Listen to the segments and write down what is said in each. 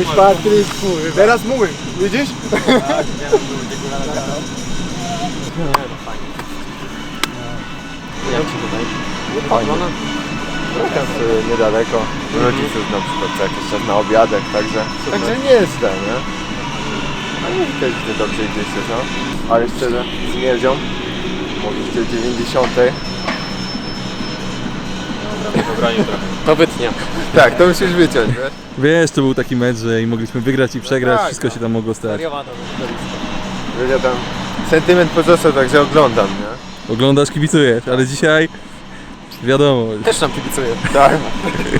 Cześć Patryku, teraz mój, widzisz? Jak ci tutaj? Fajnie. Sobie niedaleko. Rodziców na przykład co jakiś czas na obiadek, także, także nie jest źle, nie? A nie też widzę dobrze gdzieś się, no. Ale szczerze, z w tej 90. To wytnia. Tak, to musisz wyciąć, wiesz? Wiesz, to był taki mecz, że i mogliśmy wygrać i przegrać, tak, wszystko się tam mogło stać. Wiesz, ja tam sentyment pozostał, także oglądam, nie? Oglądasz, kibicujesz, ale dzisiaj wiadomo, Też tam kibicuję. Tak.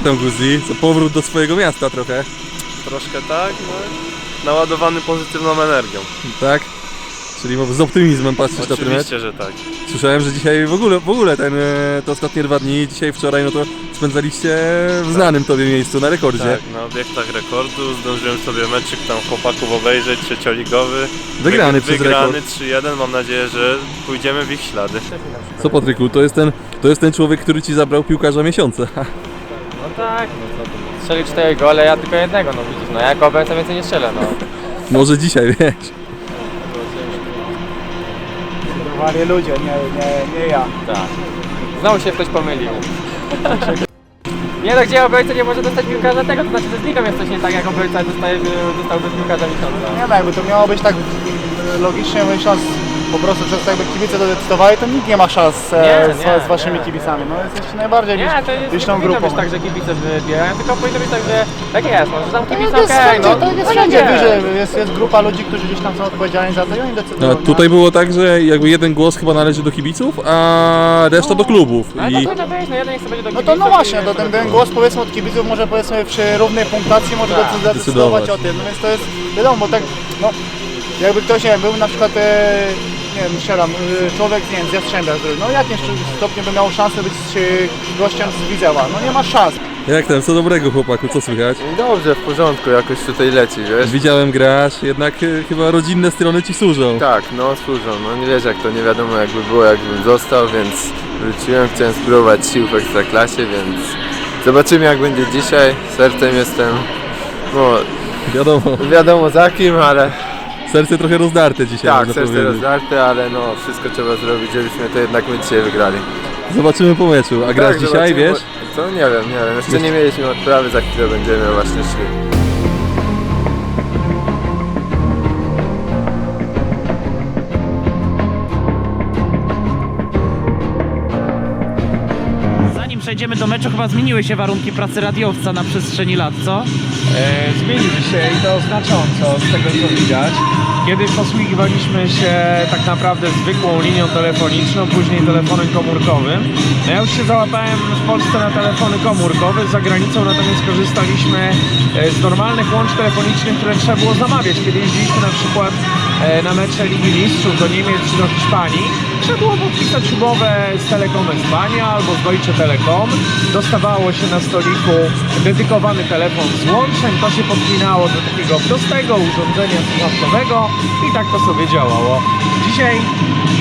tam Guzi, co powrót do swojego miasta trochę, Troszkę tak, no. Naładowany pozytywną energią. tak? Czyli z optymizmem patrzysz na ten mecz. Oczywiście, że tak. Słyszałem, że dzisiaj w ogóle, w ogóle ten, e, te ostatnie dwa dni, dzisiaj, wczoraj, no to spędzaliście w znanym tobie miejscu, na rekordzie. Tak, na obiektach rekordu zdążyłem sobie meczyk tam chłopaków obejrzeć, trzecioligowy. Wygrany Wyg- przez Wygrany rekord. 3-1, mam nadzieję, że pójdziemy w ich ślady. Co Patryku, to jest ten, to jest ten człowiek, który ci zabrał piłkarza miesiąca. No tak, no. Strzelił 4 gole, ja tylko jednego, no widzisz, no ja jako obecnie więcej nie strzelę, no. Może dzisiaj, wiesz. Normalnie ludzie, nie, nie, nie ja. Tak. Znowu się ktoś pomylił. Nie no, gdzie obrońca nie może dostać piłkarza tego, to znaczy, że z ligą jest coś nie tak, jak obrońca dostaje, dostałby piłkarza miesiąca. Nie no, jakby to miało być tak logicznie myśląc, po prostu przez to jakby kibice to decydowali, to nikt nie ma szans e, Nie, z, nie, z waszymi nie. kibicami. No jesteście najbardziej Nie, liczną to jest, nie liczną grupą. być tak, że kibice wybierają, tylko powinno być tak, że tak jest, no, że tam To kibice jest okej, wszędzie, no. to jest no wszędzie, nie. wiesz, że jest, jest grupa ludzi, którzy gdzieś tam są odpowiedzialni za to i oni decydują. No, tutaj było tak, że jakby jeden głos chyba należy do kibiców, a reszta do klubów. Ale I to powinno być, no jeden niech będzie do No to kibiców no właśnie, to ten, do ten głos powiedzmy od kibiców może powiedzmy przy równej punktacji może Tak, decydować, decydować. o tym, no więc to jest wiadomo, bo tak no jakby ktoś nie wiem, był na przykład e, nie wiem, strzelam, e, człowiek nie wiem, z Jastrzębia, no jakim stopniu by miał szansę być e, gościem z Widzewa, no nie ma szans. jak tam, co dobrego chłopaku, co słychać? Dobrze, w porządku, jakoś tutaj leci, wiesz? Widziałem grasz, jednak e, chyba rodzinne strony ci służą. Tak, no służą, no nie wiesz jak to, nie wiadomo jakby było, jakbym został, więc wróciłem, chciałem spróbować sił w Ekstraklasie, więc zobaczymy jak będzie dzisiaj, sercem jestem, no Wiadomo, wiadomo za kim, ale serce trochę rozdarte dzisiaj, tak, można serce powiedzieć. rozdarte, ale no wszystko trzeba zrobić, żebyśmy to jednak my dzisiaj wygrali. Zobaczymy po meczu. A grasz Tak, dzisiaj, zobaczymy, wiesz? bo- Co? Nie wiem, nie wiem, jeszcze nie mieliśmy odprawy, za chwilę będziemy właśnie szli. Do meczu, chyba zmieniły się warunki pracy radiowca na przestrzeni lat, co? E, zmieniły się i to znacząco z tego co widać. Kiedyś posługiwaliśmy się tak naprawdę zwykłą linią telefoniczną, później telefonem komórkowym. No ja już się załapałem w Polsce na telefony komórkowe, za granicą natomiast korzystaliśmy e, z normalnych łącz telefonicznych, które trzeba było zamawiać. Kiedy jeździliśmy na przykład na mecze Ligi Mistrzów do Niemiec czy do Hiszpanii, trzeba było podpisać umowę z Telekom Espania albo z Deutsche Telekom. Dostawało się na stoliku dedykowany telefon z łączem, to się podpinało do takiego prostego urządzenia słuchawkowego i tak to sobie działało. Dzisiaj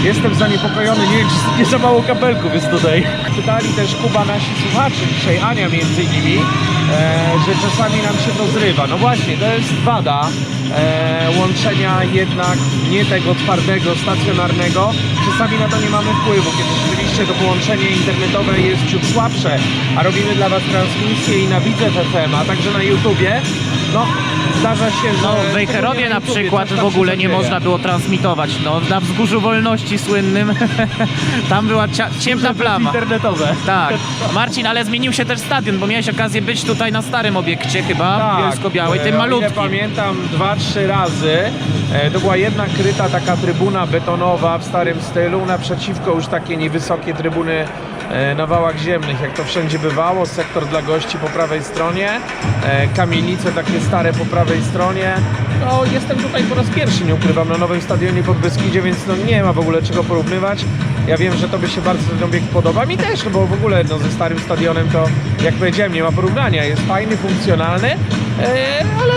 jestem zaniepokojony, nie nie za mało kabelków jest tutaj. Pytali też Kuba nasi słuchacze, dzisiaj Ania między innymi, e, że czasami nam się to zrywa. No właśnie, to jest wada e, łączenia jednak nie tego twardego, stacjonarnego. Czasami na to nie mamy wpływu, kiedy rzeczywiście to połączenie internetowe jest ciut słabsze, a robimy dla Was transmisję i na Widzew FM, a także na YouTubie, no zdarza się, że... No, w Wejherowie na przykład w ogóle nie można było transmitować. No, na Wzgórzu Wolności słynnym, tam była ciemna plama. Internetowe. Tak. Marcin, ale zmienił się też stadion, bo miałeś okazję być tutaj na starym obiekcie chyba, w Bielsko-Białej, e, tym malutkim. pamiętam dwa, trzy razy. E, to była jedna kryta taka trybuna betonowa w starym stylu, naprzeciwko już takie niewysokie trybuny e, na wałach ziemnych, jak to wszędzie bywało, sektor dla gości po prawej stronie, kamienice takie stare po prawej stronie. No, jestem tutaj po raz pierwszy, nie ukrywam, na nowym stadionie pod Beskidzie, więc no, nie ma w ogóle czego porównywać. Ja wiem, że Tobie się bardzo ten obiekt podoba, mi też, no bo w ogóle no, ze starym stadionem to, jak powiedziałem, nie ma porównania. Jest fajny, funkcjonalny, e, ale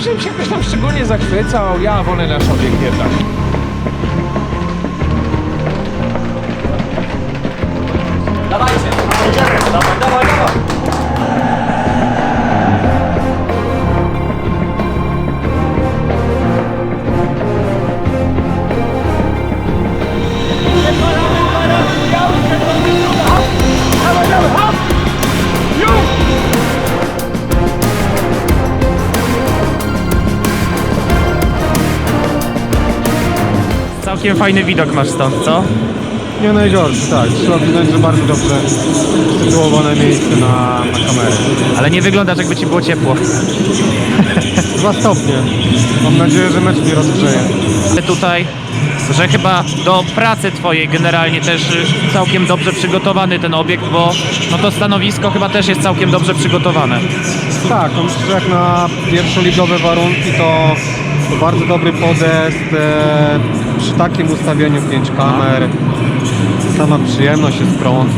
żebym się jakoś tam szczególnie zachwycał, ja wolę nasz obiekt jednak. Całkiem fajny widok masz stąd, co? Nie najgorszy, tak. Trzeba przyznać, że bardzo dobrze usytuowane miejsce na, na kamerę. Ale nie wyglądasz jakby ci było ciepło. Dwa stopnie. Mam nadzieję, że mecz nie rozgrzeje. Tutaj, że chyba do pracy twojej generalnie też y, całkiem dobrze przygotowany ten obiekt, bo no to stanowisko chyba też jest całkiem dobrze przygotowane. Tak, no myślę, że jak na pierwszoligowe warunki to bardzo dobry podest. E, przy takim ustawieniu pięć kamer. Sama przyjemność jest prąd.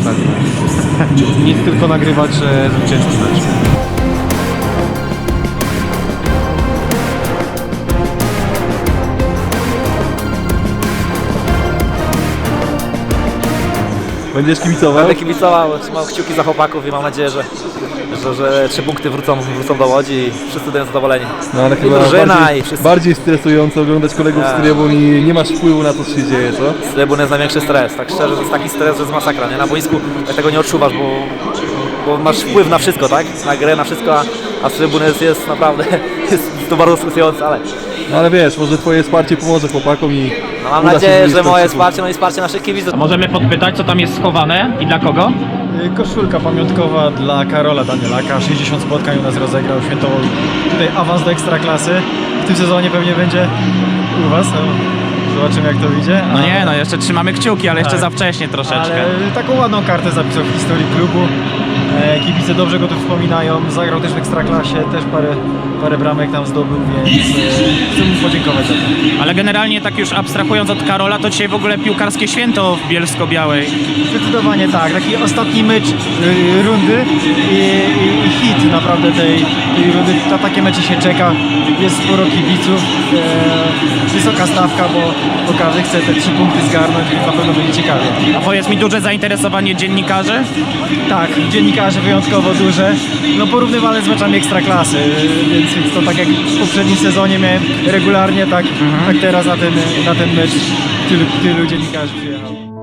Nic tylko nagrywać e, zwycięski Będziesz kibicował? Będę kibicował, trzymał kciuki za chłopaków i mam nadzieję, że, że, że trzy punkty wrócą, wrócą do Łodzi i wszyscy będą zadowoleni. No ale I chyba drużyna, bardziej, i wszyscy. bardziej stresująco oglądać kolegów Tak. z trybun i nie masz wpływu na to, co się dzieje, co? Z trybun jest największy stres, tak szczerze, to jest taki stres, że jest masakra, nie? Na boisku tak tego nie odczuwasz, bo, bo masz wpływ na wszystko, tak? Na grę, na wszystko, a, a z trybun jest, jest naprawdę, jest to bardzo stresujące, ale No ale wiesz, może twoje wsparcie pomoże chłopakom i no mam uda się nadzieję, że moje wsparcie, no i wsparcie naszych kibiców. Możemy podpytać, co tam jest schowane i dla kogo? Y, Koszulka pamiątkowa dla Karola Danielaka. 60 spotkań u nas rozegrał, świętował tutaj awans do ekstraklasy. W tym sezonie pewnie będzie u Was. No, zobaczymy jak to wyjdzie. No A- nie, no jeszcze trzymamy kciuki, ale jeszcze Tak. za wcześnie troszeczkę. Ale taką ładną kartę zapisał w historii klubu. E, Kibice dobrze go tu wspominają. Zagrał też w ekstraklasie, też parę, parę bramek tam zdobył, więc e, chcę mu podziękować za to. Ale generalnie tak już abstrahując od Karola, to dzisiaj w ogóle piłkarskie święto w Bielsko-Białej. Zdecydowanie tak. Taki ostatni mecz y, rundy i, i, i hit naprawdę tej, tej rundy. Na takie mecze się czeka. Jest sporo kibiców. E, wysoka stawka, bo, bo każdy chce te trzy punkty zgarnąć, więc na pewno będzie ciekawie. A powiedz mi, duże zainteresowanie dziennikarzy? Tak, dziennikarze wyjątkowo duże. No porównywalne z meczami ekstraklasy, więc, więc to tak jak w poprzednim sezonie miałem regularnie, tak, tak teraz na ten, na ten mecz tylu, tylu dziennikarzy przyjechało.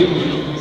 девушки.